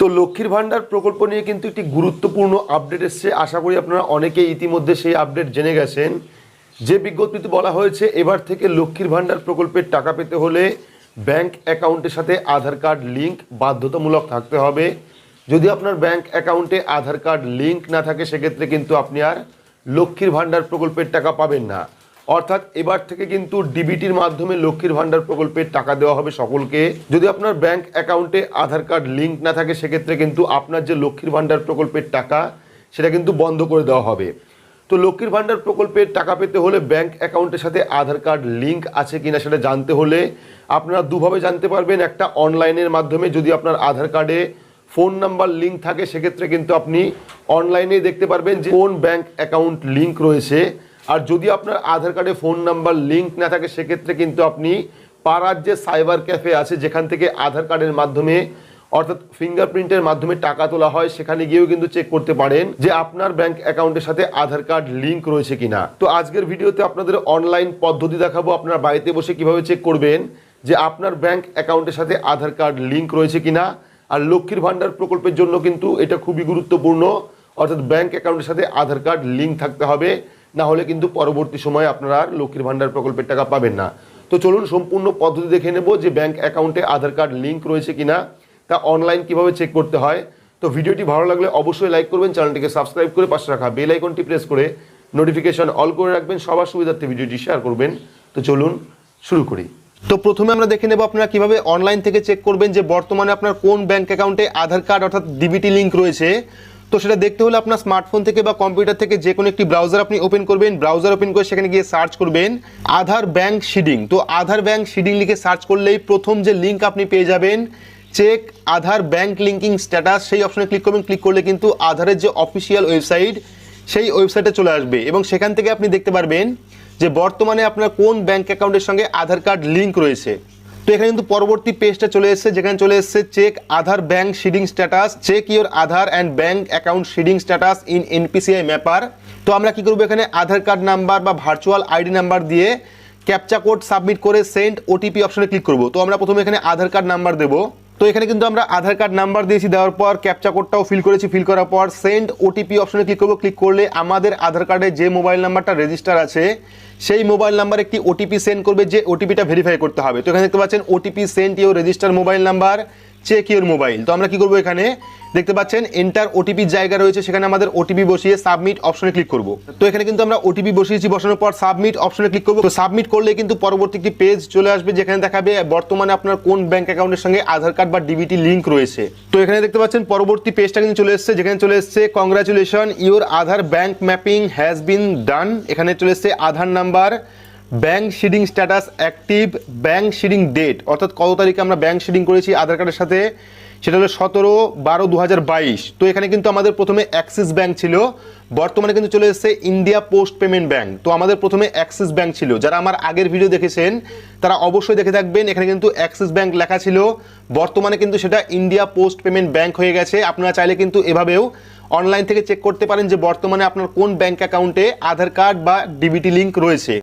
তো লক্ষ্মীর ভাণ্ডার প্রকল্প নিয়ে কিন্তু একটি গুরুত্বপূর্ণ আপডেট এসছে। আশা করি আপনারা অনেকেই ইতিমধ্যে সেই আপডেট জেনে গেছেন। যে বিজ্ঞপ্তিতে বলা হয়েছে, এবার থেকে লক্ষ্মীর ভাণ্ডার প্রকল্পের টাকা পেতে হলে ব্যাংক অ্যাকাউন্টের সাথে আধার কার্ড লিঙ্ক বাধ্যতামূলক থাকতে হবে। যদি আপনার ব্যাংক অ্যাকাউন্টে আধার কার্ড লিঙ্ক না থাকে, সেক্ষেত্রে কিন্তু আপনি আর লক্ষ্মীর ভাণ্ডার প্রকল্পের টাকা পাবেন না। অর্থাৎ এবার থেকে কিন্তু ডিবিটির মাধ্যমে লক্ষ্মীর ভাণ্ডার প্রকল্পের টাকা দেওয়া হবে সকলকে। যদি আপনার ব্যাংক অ্যাকাউন্টে আধার কার্ড লিঙ্ক না থাকে, সেক্ষেত্রে কিন্তু আপনার যে লক্ষ্মীর ভাণ্ডার প্রকল্পের টাকা, সেটা কিন্তু বন্ধ করে দেওয়া হবে। তো লক্ষ্মীর ভাণ্ডার প্রকল্পের টাকা পেতে হলে ব্যাংক অ্যাকাউন্টের সাথে আধার কার্ড লিঙ্ক আছে কিনা সেটা জানতে হলে আপনারা দুভাবে জানতে পারবেন। একটা অনলাইনের মাধ্যমে যদি আপনার আধার কার্ডে ফোন নাম্বার লিঙ্ক থাকে, সেক্ষেত্রে কিন্তু আপনি অনলাইনে দেখতে পারবেন যে কোন ব্যাংক অ্যাকাউন্ট লিঙ্ক রয়েছে। আর যদি আপনার আধার কার্ডে ফোন নাম্বার লিঙ্ক না থাকে, সেক্ষেত্রে কিন্তু আপনি পাড়ার যে সাইবার ক্যাফে আছে, যেখান থেকে আধার কার্ডের মাধ্যমে, অর্থাৎ ফিঙ্গারপ্রিন্টের মাধ্যমে টাকা তোলা হয়, সেখানে গিয়েও কিন্তু চেক করতে পারেন যে আপনার ব্যাংক অ্যাকাউন্টের সাথে আধার কার্ড লিঙ্ক রয়েছে কিনা। তো আজকের ভিডিওতে আপনাদের অনলাইন পদ্ধতি দেখাবো, আপনার বাড়িতে বসে কীভাবে চেক করবেন যে আপনার ব্যাংক অ্যাকাউন্টের সাথে আধার কার্ড লিঙ্ক রয়েছে কিনা। আর লক্ষ্মীর ভাণ্ডার প্রকল্পের জন্য কিন্তু এটা খুবই গুরুত্বপূর্ণ, অর্থাৎ ব্যাংক অ্যাকাউন্টের সাথে আধার কার্ড লিঙ্ক থাকতে হবে। না হলে কিন্তু পরবর্তী সময়ে আপনারা আর লক্ষ্মীর ভাণ্ডার প্রকল্পের টাকা পাবেন না। তো চলুন সম্পূর্ণ পদ্ধতি দেখে নেব যে ব্যাংক অ্যাকাউন্টে আধার কার্ড লিঙ্ক রয়েছে কিনা, তা অনলাইন কীভাবে চেক করতে হয়। তো ভিডিওটি ভালো লাগলে অবশ্যই লাইক করবেন, চ্যানেলটিকে সাবস্ক্রাইব করে পাশে রাখা বেল আইকনটি প্রেস করে নোটিফিকেশন অল করে রাখবেন, সবার সুবিধার্থে ভিডিওটি শেয়ার করবেন। তো চলুন শুরু করি। তো প্রথমে আমরা দেখে নেব আপনারা কীভাবে অনলাইন থেকে চেক করবেন যে বর্তমানে আপনার কোন ব্যাংক অ্যাকাউন্টে আধার কার্ড অর্থাৎ ডিবিটি লিঙ্ক রয়েছে। তো সেটা দেখতে হলে আপনার স্মার্টফোন থেকে বা কম্পিউটার থেকে যে কোনো একটি ব্রাউজার আপনি ওপেন করবেন। ব্রাউজার ওপেন করে সেখানে গিয়ে সার্চ করবেন আধার ব্যাংক শিডিং তো আধার ব্যাংক শিডিং লিখে সার্চ করলেই প্রথম যে লিঙ্ক আপনি পেয়ে যাবেন check Aadhaar bank linking status সেই অপশনে ক্লিক করবেন। ক্লিক করলে কিন্তু আধারের যে অফিসিয়াল ওয়েবসাইট সেই ওয়েবসাইটে চলে আসবে এবং সেখান থেকে আপনি দেখতে পারবেন যে বর্তমানে আপনার কোন ব্যাংক অ্যাকাউন্টের সঙ্গে আধার কার্ড লিঙ্ক রয়েছে। তো এখানে কিন্তু পরবর্তী পেজটা চলে এসেছে, যেখানে চলে এসেছে check Aadhaar bank seeding status check your Aadhaar and bank account seeding status in NPCI mapper তো আমরা কি করব এখানে? আধার কার্ড নাম্বার বা ভার্চুয়াল আইডি নাম্বার দিয়ে ক্যাপচা কোড সাবমিট করে সেন্ড ওটিপি অপশনে ক্লিক করব। তো আমরা প্রথমে এখানে আধার কার্ড নাম্বার দেবো। তো এখানে কিন্তু আমরা আধার কার্ড নাম্বার দিয়েছি, দেওয়ার পর ক্যাপচা কোডটাও ফিল করেছি ফিল করার পর সেন্ড ওটিপি অপশনে ক্লিক করব। ক্লিক করলে আমাদের আধার কার্ডে যে মোবাইল নাম্বারটা রেজিস্টার আছে, সেই মোবাইল নাম্বার একটি ওটিপি সেন্ড করবে, যে ওটিপিটা ভেরিফাই করতে হবে। তো এখানে দেখতে পাচ্ছেন OTP send your register mobile number check your mobile তো আমরা কি করব এখানে? দেখতে পাচ্ছেন এন্টার ওটিপি জায়গা রয়েছে, সেখানে আমাদের ওটিপি বসিয়ে সাবমিট অপশনে ক্লিক করব। তো এখানে কিন্তু আমরা ওটিপি বসিয়েছি বসানোর পর সাবমিট অপশনে ক্লিক করব। তো সাবমিট করলে কিন্তু পরবর্তী একটি পেজ চলে আসবে, যেখানে দেখাবে বর্তমানে আপনার কোন ব্যাংক অ্যাকাউন্টের সঙ্গে আধার কার্ড বা ডিবিটি লিঙ্ক রয়েছে। তো এখানে দেখতে পাচ্ছেন, পরবর্তী পেজটা কিন্তু চলে এসেছে, যেখানে চলে এসেছে congratulation your Aadhaar bank mapping has been done এখানে চলে এসেছে Aadhaar number bank seeding status active bank seeding date অর্থাৎ কত তারিখে আমরা ব্যাংক শিডিং করেছি আধার কার্ডের সাথে? সেটা হলো সতেরো বারো দু তো এখানে কিন্তু আমাদের প্রথমে অ্যাক্সিস ব্যাংক ছিল, বর্তমানে কিন্তু চলে এসেছে ইন্ডিয়া পোস্ট পেমেন্ট ব্যাংক তো আমাদের প্রথমে অ্যাক্সিস ব্যাংক ছিল। যারা আমার আগের ভিডিও দেখেছেন, তারা অবশ্যই দেখে থাকবেন, এখানে কিন্তু অ্যাক্সিস ব্যাংক লেখা ছিল। বর্তমানে কিন্তু সেটা ইন্ডিয়া পোস্ট পেমেন্ট ব্যাংক হয়ে গেছে। আপনারা চাইলে কিন্তু এভাবেও অনলাইন থেকে চেক করতে পারেন যে বর্তমানে আপনার কোন ব্যাংক অ্যাকাউন্টে আধার কার্ড বা ডিবিটি লিঙ্ক রয়েছে।